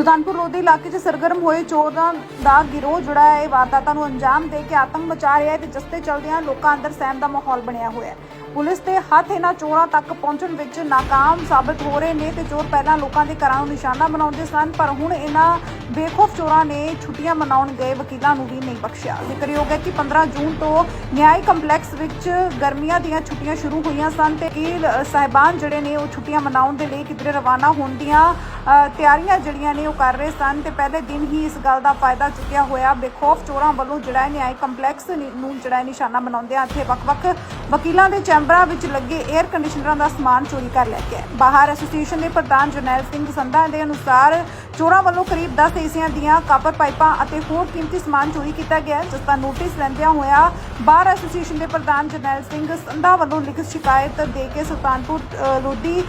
ਸੁਲਤਾਨਪੁਰ ਲੋਧੀ ਇਲਾਕੇ 'ਚ ਸਰਗਰਮ ਹੋਏ ਚੋਰਾਂ ਦਾ ਗਿਰੋਹ ਜਿਹੜਾ ਹੈ ਵਾਰਦਾਤਾਂ ਨੂੰ ਅੰਜਾਮ ਦੇ ਕੇ ਆਤੰਕ ਮਚਾ ਰਿਹਾ ਹੈ ਤੇ ਜਸਤੇ ਚਲਦਿਆਂ ਲੋਕਾਂ ਅੰਦਰ ਸਹਿਮ ਦਾ ਮਾਹੌਲ ਬਣਿਆ ਹੋਇਆ ਹੈ। ਪੁਲਿਸ ਦੇ ਹੱਥ ਇਹਨਾਂ ਚੋਰਾਂ ਤੱਕ ਪਹੁੰਚਣ ਵਿੱਚ ਨਾਕਾਮ ਸਾਬਤ ਹੋ ਰਹੇ ਨੇ ਤੇ ਚੋਰ ਪਹਿਲਾਂ ਲੋਕਾਂ ਦੇ ਘਰਾਂ ਨੂੰ ਨਿਸ਼ਾਨਾ ਬਣਾਉਂਦੇ ਸਨ ਪਰ ਹੁਣ ਇਹਨਾਂ ਬੇਖੌਫ ਚੋਰਾਂ ਨੇ ਛੁੱਟੀਆਂ ਮਨਾਉਣ ਗਏ ਵਕੀਲਾਂ ਨੂੰ ਵੀ ਨਹੀਂ ਬਖਸ਼ਿਆ। ਜ਼ਿਕਰਯੋਗ ਹੈ ਕਿ 15 ਜੂਨ ਤੋਂ ਨਿਆਇ ਕੰਪਲੈਕਸ ਵਿੱਚ ਗਰਮੀਆਂ ਦੀਆਂ ਛੁੱਟੀਆਂ ਸ਼ੁਰੂ ਹੋਈਆਂ ਸਨ ਤੇ ਵਕੀਲ ਅ, ਸਾਹਿਬਾਨ ਜਿਹੜੇ ਨੇ ਉਹ ਛੁੱਟੀਆਂ ਮਨਾਉਣ ਦੇ ਲਈ ਕਿਧਰੇ ਰਵਾਨਾ ਹੋਣ ਦੀਆਂ ਤਿਆਰੀਆਂ ਜਿਹੜੀਆਂ ਨੇ ਉਹ ਕਰ ਰਹੇ ਸਨ ਤੇ ਪਹਿਲੇ ਦਿਨ ਹੀ ਇਸ ਗੱਲ ਦਾ ਫਾਇਦਾ ਚੁੱਕਿਆ ਹੋਇਆ। ਬੇਖੌਫ ਚੋਰਾਂ ਵੱਲੋਂ ਜਿਹੜਾ ਹੈ ਨਿਆਇ ਕੰਪਲੈਕਸ ਨੂੰ ਜਿਹੜਾ ਹੈ ਨਿਸ਼ਾਨਾ ਬਣਾਉਂਦਿਆਂ ਇੱਥੇ ਵੱਖ-ਵੱਖ ਵਕੀਲਾਂ ਦੇ ਚੈਂਬਰਾਂ ਵਿੱਚ ਲੱਗੇ 에ਅਰ ਕੰਡੀਸ਼ਨਰਾਂ ਦਾ ਸਮਾਨ ਚੋਰੀ ਕਰ ਲਿਆ ਗਿਆ ਬਾਹਰ ਐਸੋਸੀਏਸ਼ਨ ਦੇ ਪ੍ਰਧਾਨ ਜਰਨੈਲ ਸਿੰਘ ਸੰਧਾ ਦੇ ਅਨੁਸਾਰ ਚੋਰਾਂ ਵੱਲੋਂ ਕਰੀਬ 10 ਏਸੀਆਂ ਦੀਆਂ ਕਾਪਰ ਪਾਈਪਾਂ ਅਤੇ ਹੋਰ ਕੀਮਤੀ ਸਮਾਨ ਚੋਰੀ ਕੀਤਾ ਗਿਆ ਜਿਸ ਦਾ ਨੋਟਿਸ ਲੈਂਦਿਆਂ ਹੋਇਆ ਬਾਹਰ ਐਸੋਸੀਏਸ਼ਨ ਦੇ ਪ੍ਰਧਾਨ ਜਰਨੈਲ ਸਿੰਘ ਸੰਧਾ ਵੱਲੋਂ ਲਿਖਤ ਸ਼ਿਕਾਇਤ ਦੇ ਕੇ ਸੁਲਤਾਨਪੁਰ ਲੋਧੀ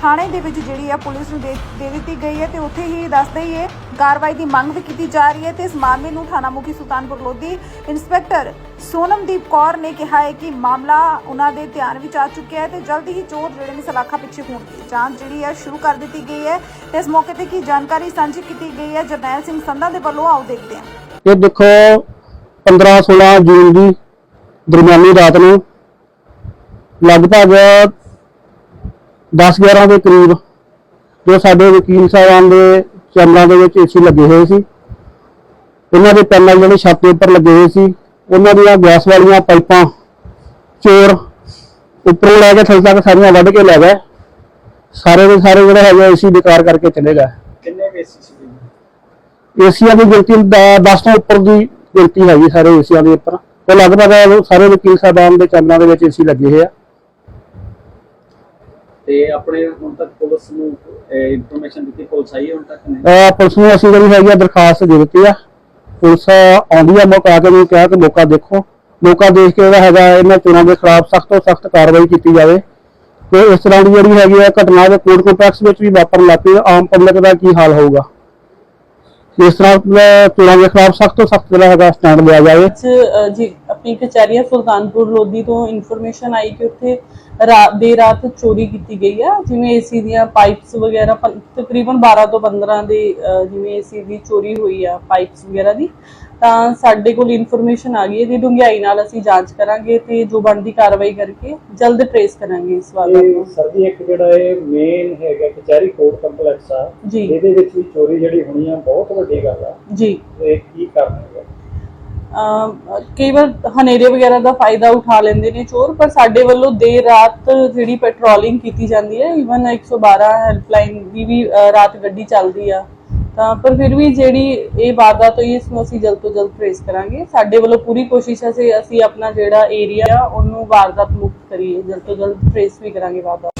ਥਾਣੇ ਦੇ ਵਿੱਚ ਜਿਹੜੀ ਹੈ ਪੁਲਿਸ ਨੂੰ ਦੇ ਦੇ ਦਿੱਤੀ ਗਈ ਹੈ ਤੇ ਉੱਥੇ ਹੀ ਦੱਸ ਦਈਏ ਕਾਰਵਾਈ ਦੀ ਮੰਗ ਵੀ ਕੀਤੀ ਜਾ ਰਹੀ ਹੈ ਤੇ ਇਸ ਮਾਮਲੇ ਨੂੰ ਥਾਣਾ ਮੁਖੀ ਸੁਲਤਾਨਪੁਰ ਲੋਧੀ ਇੰਸਪੈਕਟਰ ਸੋਨਮਦੀਪ ਕੌਰ ਨੇ ਕਿਹਾ ਹੈ ਕਿ ਮਾਮਲਾ ਉਹਨਾਂ ਦੇ ਧਿਆਨ ਵਿੱਚ ਆ ਚੁੱਕਿਆ ਹੈ ਤੇ ਜਲਦ ਹੀ ਚੋਰ ਜਿਹੜੇ ਨੇ ਸਲਾਖਾ ਪਿੱਛੇ ਹੋਣਗੇ ਜਾਂਚ ਜਿਹੜੀ ਹੈ ਸ਼ੁਰੂ ਕਰ ਦਿੱਤੀ ਗਈ ਹੈ ਤੇ ਇਸ ਮੌਕੇ ਤੇ ਕੀ ਜਾਣਕਾਰੀ ਸਾਂਝੀ ਕੀਤੀ ਗਈ ਹੈ ਜਰਨੈਲ ਸਿੰਘ ਸੰਧਾ ਦੇ ਵੱਲੋਂ ਆਓ ਦੇਖਦੇ ਹਾਂ। ਇਹ ਦੇਖੋ 15 16 ਜੂਨ ਦੀ ਦਰਮਿਆਨੀ ਰਾਤ ਨੂੰ ਲਗਭਗ 10 11 ਦੇ ਕਰੀਬ ਜੋ ਸਾਡੇ ਵਕੀਲ ਸਾਹਿਬਾਨ ਦੇ ਚੈਂਬਰਾਂ ਦੇ ਵਿੱਚ ਏਸੀ ਲੱਗੇ ਹੋਏ ਸੀ। ਉਹਨਾਂ ਦੇ ਪੈਨਲ ਜਿਹੜੇ ਛੱਤ ਦੇ ਉੱਪਰ ਲੱਗੇ ਹੋਏ ਸੀ ਉਹਨਾਂ ਦੀਆਂ ਗੈਸ ਵਾਲੀਆਂ ਪਾਈਪਾਂ ਚੋਰ ਉੱਪਰੋਂ ਲੈ ਕੇ ਥੱਲੇ ਤੱਕ ਸਾਰੀਆਂ ਵੱਢ ਕੇ ਲੈ ਗਏ। ਸਾਰੇ ਦੇ ਸਾਰੇ ਜਿਹੜੇ ਹੈਗੇ ਏਸੀ ਬੇਕਾਰ ਕਰਕੇ ਚਲੇ ਗਏ। ਕਿੰਨੇ ਏਸੀ ਸੀ ਏਸੀਆਂ ਦੀ ਗਿਣਤੀ 10 ਤੋਂ ਉੱਪਰ ਦੀ ਗਿਣਤੀ ਹੈਗੀ ਸਾਰੇ ਏਸੀਆਂ ਦੇ ਉੱਪਰ। ਤੇ ਲਗਭਗ ਸਾਰੇ ਵਕੀਲ ਸਾਹਿਬਾਨ ਦੇ ਚੈਨਲਾਂ ਦੇ ਵਿੱਚ ਏਸੀ ਲੱਗੇ ਹੋਏ ਆ। ਤੇ ਆਪਣੇ ਹੁਣ ਤੱਕ ਪੁਲਿਸ ਨੂੰ ਇਨਫੋਰਮੇਸ਼ਨ ਦਿੱਤੀ ਪੁਲਿਸ ਆਈ ਹੈ ਹੁਣ ਤੱਕ ਨਹੀਂ? ਅਹ ਪੁਲਿਸ ਨੂੰ ਅਸੀਂ ਜਿਹੜੀ ਹੈਗੀ ਆ ਦਰਖਾਸਤ ਦੇ ਦਿੱਤੀ ਆ। ਪੁਲਿਸ ਆਉਂਦੀ ਆ ਮੌਕਾ ਆ ਕੇ ਨੂੰ ਕਿਹਾ ਕਿ ਮੌਕਾ ਦੇਖੋ। ਮੌਕਾ ਦੇਖ ਕੇ ਇਹਦਾ ਹੈਗਾ ਇਹਨਾਂ ਚੋਰਾਂ ਦੇ ਖਿਲਾਫ ਸਖਤ ਤੋਂ ਸਖਤ ਕਾਰਵਾਈ ਕੀਤੀ ਜਾਵੇ। ਤੇ ਇਸ ਤਰ੍ਹਾਂ ਦੀ ਜਿਹੜੀ ਹੈਗੀ ਆ ਘਟਨਾ ਦੇ ਕੋਰਟ ਕੰਪਲੈਕਸ ਵਿੱਚ ਵੀ ਵਾਪਰਨ ਲੱਗ ਪਈ। ਆਮ ਪਬਲਿਕ ਦਾ ਕੀ ਹਾਲ ਹੋਊਗਾ? ਇਸ ਤਰ੍ਹਾਂ ਚੋਰਾਂ ਦੇ ਖਿਲਾਫ ਸਖਤ ਤੋਂ ਸਖਤ ਜਿਹੜਾ ਹੈਗਾ ਸਟੈਂਡ ਲਿਆ ਜਾਵੇ। ਜੀ ਆਪਣੀ ਕਚਹਿਰੀਆ ਸੁਲਤਾਨਪੁਰ ਲੋਧੀ ਤੋਂ ਇਨਫੋਰਮੇਸ਼ਨ ਆਈ ਕਿ ਉੱਥੇ ਰਾ- ਦੇਰ ਰਾਤ ਚੋਰੀ ਕੀਤੀ ਗਈ ਆ। ਜਿਵੇਂ ਏਸੀ ਦੀਆਂ ਪਾਈਪਸ ਵਗੈਰਾ ਤਕਰੀਬਨ 12 ਤੋਂ 15 ਦੇ ਜਿਵੇਂ ਏਸੀ ਦੀ ਚੋਰੀ ਹੋਈ ਆ ਪਾਈਪਸ ਵਗੈਰਾ ਦੀ ਤਾਂ ਸਾਡੇ ਕੋਲ ਇਨਫੋਰਮੇਸ਼ਨ ਆ ਗਈ ਹੈ। ਜੀ ਡੂੰਘਾਈ ਨਾਲ ਅਸੀਂ ਜਾਂਚ ਕਰਾਂਗੇ ਤੇ ਜੋ ਬਣਦੀ ਕਾਰਵਾਈ ਕਰਕੇ ਜਲਦ ਟ੍ਰੇਸ ਕਰਾਂਗੇ ਇਸ ਇਹ ਨੂੰ। ਸਰ ਜੀ ਇੱਕ ਜਿਹੜਾ ਇਹ ਮੇਨ ਹੈਗਾ ਕਚਹਿਰੀ ਕੋਰਟ ਕੰਪਲੈਕਸ ਆ ਇਹਦੇ ਵਿੱਚ ਵੀ ਚੋਰੀ ਜਿਹੜੀ ਹੋਣੀ ਆ ਬਹੁਤ ਵੱਡੀ ਗੱਲ ਆ। ਜੀ। ਇਹ ਕੀ ਕਰਨਾ ਅਮ ਕਈ ਵਾਰ ਹਨੇਰੇ ਵਗੈਰਾ ਦਾ ਫਾਇਦਾ ਉਠਾ ਲੈਂਦੇ ਨੇ ਚੋਰ, ਪਰ ਸਾਡੇ ਵੱਲੋਂ ਦੇਰ ਰਾਤ ਜਿਹੜੀ ਪੈਟਰੋਲਿੰਗ ਕੀਤੀ ਜਾਂਦੀ ਹੈ ਇਵਨ 112 ਹੈਲਪਲਾਈਨ ਦੀ ਵੀ ਰਾਤ ਗੱਡੀ ਚੱਲਦੀ ਆ। ਤਾਂ, ਪਰ ਫਿਰ ਵੀ ਜਿਹੜੀ ਇਹ ਵਾਰਦਾਤ ਹੋਈ, ਇਸ ਨੂੰ ਅਸੀਂ ਜਲਦ ਤੋਂ ਜਲਦ ਟ੍ਰੇਸ ਕਰਾਂਗੇ। ਸਾਡੇ ਵੱਲੋਂ ਪੂਰੀ ਕੋਸ਼ਿਸ਼ ਹੈ ਕਿ ਅਸੀਂ ਆਪਣਾ ਜਿਹੜਾ ਏਰੀਆ ਉਹਨੂੰ ਵਾਰਦਾਤ ਮੁਕਤ ਕਰੀਏ। ਜਲਦ ਤੋਂ ਜਲਦ ਟ੍ਰੇਸ ਵੀ ਕਰਾਂਗੇ ਵਾਰਦਾਤ।